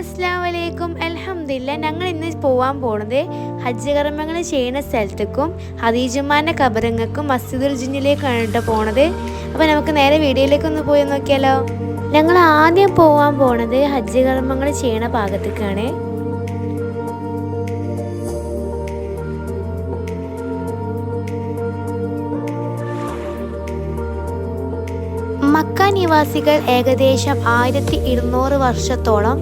അസ്സാം വലൈക്കും അലഹമില്ല ഞങ്ങൾ ഇന്ന് പോവാൻ പോണത് ഹജ്ജ് കർമ്മങ്ങൾ ചെയ്യുന്ന സ്ഥലത്തേക്കും ഹദീജുമാന്റെ കബറങ്ങൾക്കും മസ്ജിദുൽ ജിന്നിലേക്കാണ് കേട്ടോ പോണത്. അപ്പോൾ നമുക്ക് നേരെ വീഡിയോയിലേക്ക് ഒന്ന് പോയി നോക്കിയാലോ? ഞങ്ങൾ ആദ്യം പോവാൻ പോണത് ഹജ്ജ് കർമ്മങ്ങൾ ചെയ്യണ ഭാഗത്തേക്കാണ്. മക്ക നിവാസികൾ ഏകദേശം ആയിരത്തി ഇരുന്നൂറ് വർഷത്തോളം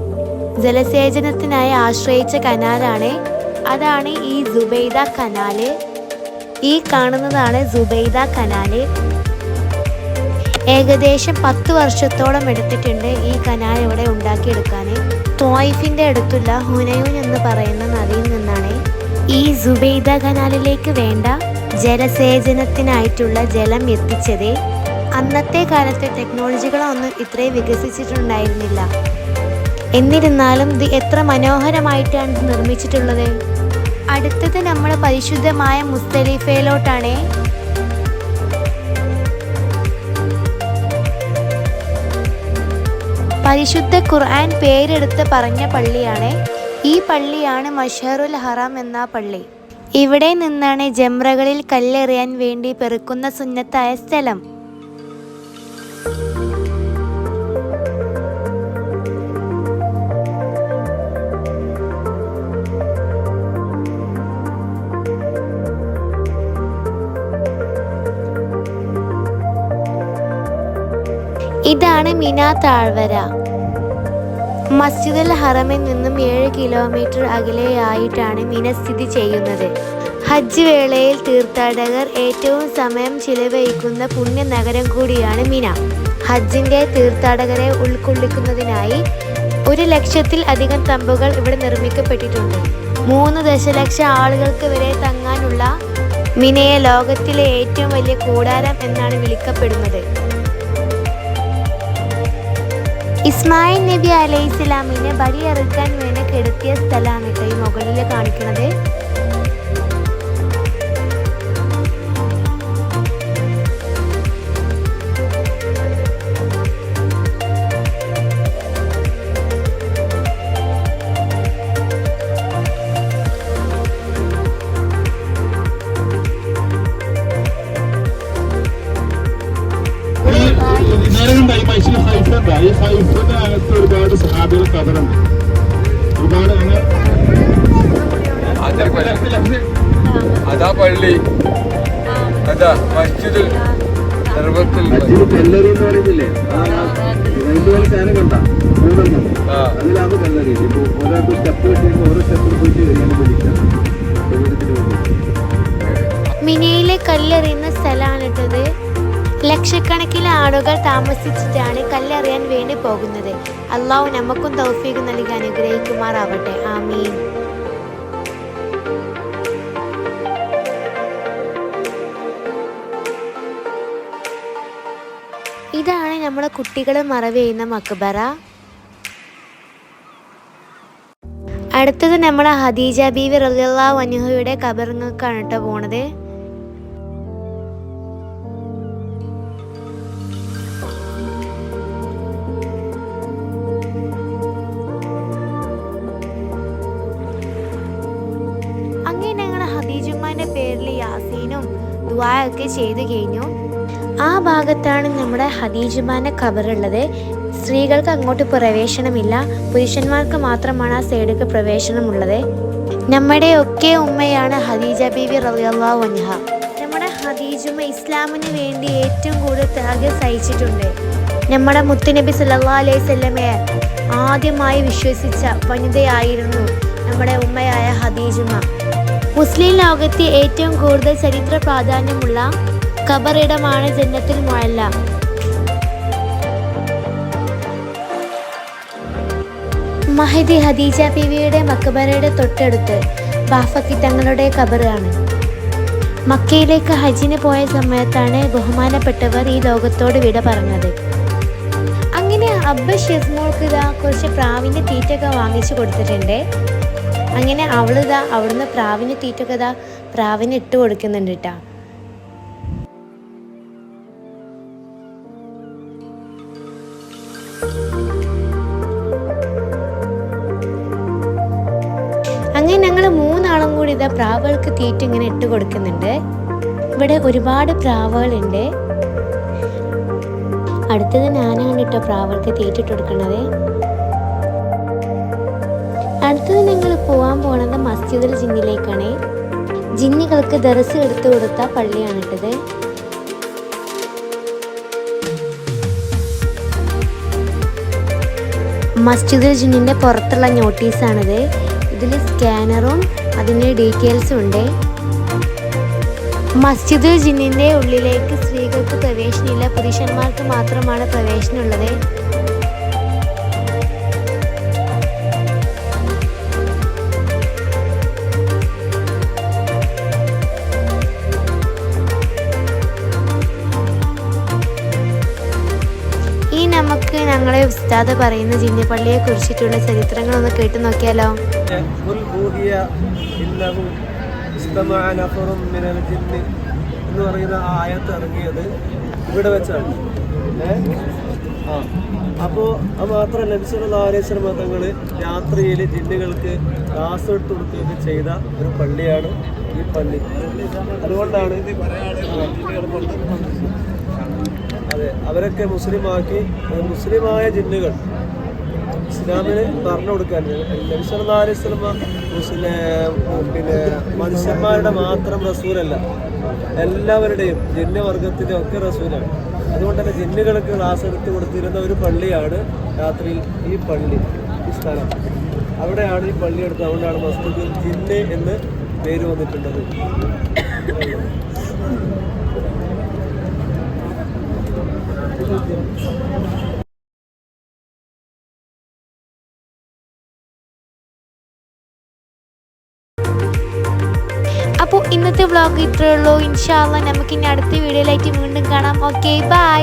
ജലസേചനത്തിനായി ആശ്രയിച്ച കനാലാണ്. അതാണ് ഈ സുബൈദ കനാല്. ഈ കാണുന്നതാണ് സുബൈദ കനാല്. ഏകദേശം പത്ത് വർഷത്തോളം എടുത്തിട്ടുണ്ട് ഈ കനാൽ ഇവിടെ ഉണ്ടാക്കിയെടുക്കാൻ. തോയിഫിന്റെ അടുത്തുള്ള ഹുനയൂൻ എന്ന് പറയുന്ന നദിയിൽ നിന്നാണ്. ഈ സുബൈദ കനാലിലേക്ക് വേണ്ട ജലസേചനത്തിനായിട്ടുള്ള ജലം എത്തിച്ചത്. അന്നത്തെ കാലത്തെ ടെക്നോളജികളൊന്നും ഇത്രയും വികസിച്ചിട്ടുണ്ടായിരുന്നില്ല. എന്നിരുന്നാലും ഇത് എത്ര മനോഹരമായിട്ടാണ് ഇത് നിർമ്മിച്ചിട്ടുള്ളത്. അടുത്തത് നമ്മൾ പരിശുദ്ധമായ മുസ്തലിഫയിലോട്ടാണ്. പരിശുദ്ധ ഖുർആൻ പേരെടുത്ത് പറഞ്ഞ പള്ളിയാണ്. ഈ പള്ളിയാണ് മഷറുൽ ഹറാം എന്ന പള്ളി. ഇവിടെ നിന്നാണ് ജംറകളിൽ കല്ലെറിയാൻ വേണ്ടി പെറുക്കുന്ന സുന്നത്തായ സ്ഥലം. ഇതാണ് മിന താഴ്വര. മസ്ജിദുൽ ഹറമിൽ നിന്നും ഏഴ് കിലോമീറ്റർ അകലെയായിട്ടാണ് മിന സ്ഥിതി ചെയ്യുന്നത്. ഹജ്ജ് വേളയിൽ തീർത്ഥാടകർ ഏറ്റവും സമയം ചിലവഴിക്കുന്ന പുണ്യ നഗരം കൂടിയാണ് മിന. ഹജ്ജിന്റെ തീർത്ഥാടകരെ ഉൾക്കൊള്ളിക്കുന്നതിനായി ഒരു ലക്ഷത്തിൽ അധികം തമ്പുകൾ ഇവിടെ നിർമ്മിക്കപ്പെട്ടിട്ടുണ്ട്. മൂന്ന് ദശലക്ഷം ആളുകൾക്ക് വരെ തങ്ങാനുള്ള മിനയെ ലോകത്തിലെ ഏറ്റവും വലിയ കൂടാരം എന്നാണ് വിളിക്കപ്പെടുന്നത്. ഇസ്മായിൽ നബി അലൈഹി ഇസ്ലാമിനെ ബലിയറുക്കാൻ വേണ്ടി കെടുത്തിയ സ്ഥലമാണ് കേട്ടോ ഈ മുകളിൽ കാണിക്കുന്നത്. ഈ സൈഫിന്റെ അകത്ത് ഒരുപാട് സഹാബികൾ കബറുണ്ട് ഒരുപാട് അതാ പള്ളി. അതാ മസ്ജിദുൽ സർവത്തുൽ മറ്റൊരു കല്ലറി എന്ന് പറയുന്നില്ലേ? ഇതുപോലെ സാധനം കണ്ട? മൂന്നെണ്ണം. അതിലാണ് കല്ലറി ഇപ്പൊ ഒരാൾക്ക് സ്റ്റെപ്പ് കിട്ടിയെങ്കിൽ ഓരോ സ്റ്റെപ്പിൽ പോയിട്ട് വരികയാണ് വിളിക്കാം സൗകര്യത്തിന് മിനയിലെ കല്ലെറിയുന്ന സ്ഥലമാണിട്ടത് ലക്ഷക്കണക്കിന് ആളുകൾ താമസിച്ചിട്ടാണ് കല്ലെറിയാൻ വേണ്ടി പോകുന്നത്. അള്ളാഹു നമുക്കും തൗഫീഖ് നൽകി അനുഗ്രഹിക്കുമാറാവട്ടെ. ആമീൻ. ഇതാണ് നമ്മുടെ കുട്ടികളെ മറവ് ചെയ്യുന്ന മക്ബറ. അടുത്തത് നമ്മുടെ ഹദീജ ബീവി റളിയല്ലാഹു അൻഹയുടെ കബറിങ്ങൾക്കാണ് കേട്ടോ പോണത്. ദുആയൊക്കെ ചെയ്തു കഴിഞ്ഞു. ആ ഭാഗത്താണ് നമ്മുടെ ഹദീജുമാന്റെ ഖബറുള്ളത്. സ്ത്രീകൾക്ക് അങ്ങോട്ട് പ്രവേശനമില്ല. പുരുഷന്മാർക്ക് മാത്രമാണ് ആ സൈഡിലേക്ക് പ്രവേശനമുള്ളത്. നമ്മുടെ ഒക്കെ ഉമ്മയാണ് ഹദീജ ബീവി റളിയല്ലാഹു അൻഹ. നമ്മുടെ ഹദീജുമ്മ ഇസ്ലാമിന് വേണ്ടി ഏറ്റവും കൂടുതൽ ത്യാഗം സഹിച്ചിട്ടുണ്ട്. നമ്മുടെ മുത്തുനബി സല്ലാ അലൈഹി സ്വല്ലമയെ ആദ്യമായി വിശ്വസിച്ച വനിതയായിരുന്നു നമ്മുടെ ഉമ്മയായ ഹദീജുമ്മ മുസ്ലിം ലോകത്തെ ഏറ്റവും കൂടുതൽ ചരിത്ര പ്രാധാന്യമുള്ള ഖബറിടമാണ് ജന്നത്തിൽ മുഴല്ല മഹദി ഹദീജ ബിവിയുടെ മക്കബറയുടെ തൊട്ടടുത്ത് ബാഫക്കി തങ്ങളുടെ ഖബറാണ്. മക്കയിലേക്ക് ഹജ്ജിന് പോയ സമയത്താണ് ബഹുമാനപ്പെട്ടവർ ഈ ലോകത്തോട് വിട പറഞ്ഞത്. അങ്ങനെ അബ്ബ ഷെസ്മോൾക്ക് കുറച്ച് പ്രാവിന്റെ തീറ്റൊക്കെ വാങ്ങിച്ചു കൊടുത്തിട്ടുണ്ട്. അങ്ങനെ അവളിതാ അവിടുന്ന് പ്രാവിന് തീറ്റൊക്കെ ഇതാ പ്രാവിന് ഇട്ട് കൊടുക്കുന്നുണ്ട് കേട്ടാ അങ്ങനെ ഞങ്ങൾ മൂന്നാളും കൂടി ഇതാ പ്രാവുകൾക്ക് തീറ്റ ഇങ്ങനെ ഇട്ട് കൊടുക്കുന്നുണ്ട്. ഇവിടെ ഒരുപാട് പ്രാവുകളുണ്ട്. അടുത്തത് ഞാനാണ് കേട്ടോ പ്രാവുകൾക്ക് തീറ്റിട്ട് കൊടുക്കുന്നത് അടുത്തത് ഞങ്ങൾ പോകാൻ പോണത് മസ്ജിദുൽ ജിന്നിലേക്കാണ്. ജിന്നികൾക്ക് ദറസ് എടുത്ത് കൊടുത്ത പള്ളിയാണ് ഇട്ടത്. മസ്ജിദുൽ ജിന്നിന്റെ പുറത്തുള്ള നോട്ടീസാണിത്. ഇതിൽ സ്കാനറും അതിന്റെ ഡീറ്റെയിൽസും ഉണ്ട്. മസ്ജിദുൽ ജിന്നിന്റെ ഉള്ളിലേക്ക് സ്ത്രീകൾക്ക് പ്രവേശനമില്ല. പുരുഷന്മാർക്ക് മാത്രമാണ് പ്രവേശനമുള്ളത്. ഞങ്ങളെ ഉസ്താദ് പറയുന്ന ജിന്നിപ്പള്ളിയെ കുറിച്ചിട്ടുള്ള ചരിത്രങ്ങളൊന്ന് കേട്ടു നോക്കിയാലോ? എന്ന് പറയുന്ന ആ ആയത്ത് ഇറങ്ങിയത് ഇവിടെ വെച്ചാണ് അപ്പോൾ അത് മാത്രമല്ല ആരേശ്വര മതങ്ങൾ രാത്രിയിൽ ജിന്നുകൾക്ക് ഗ്ലാസ് കൊടുക്കുകയൊക്കെ ചെയ്ത ഒരു പള്ളിയാണ് ഈ പള്ളി. അതുകൊണ്ടാണ് ഇത് അവരൊക്കെ മുസ്ലിമാക്കി മുസ്ലിമായ ജിന്നുകൾ. ഇസ്ലാമിന് പറഞ്ഞു കൊടുക്കാൻ. നബിസ്വല്ലാസ്ലമ മുസ്ലിം പിന്നെ മനുഷ്യന്മാരുടെ മാത്രം റസൂലല്ല. എല്ലാവരുടെയും ജിന്നവർഗത്തിന്റെ ഒക്കെ റസൂലാണ്. അതുകൊണ്ട് തന്നെ ജിന്നുകൾക്ക് ക്ലാസ് എടുത്ത് കൊടുത്തിരുന്ന ഒരു പള്ളിയാണ് രാത്രിയിൽ ഈ പള്ളി ഈ സ്ഥലം. അവിടെയാണ് ഈ പള്ളി എടുത്തത്. അതുകൊണ്ടാണ് വസ്തുക്കൾ ജിന്ന് എന്ന് പേര് വന്നിട്ടുള്ളത്. അപ്പോൾ ഇന്നത്തെ വ്ളോഗ് ഇത്രയേ ഉള്ളൂ. ഇൻഷാല്ല നമുക്ക് ഇനി അടുത്ത വീഡിയോയിലായിട്ട് വീണ്ടും കാണാം. Okay bye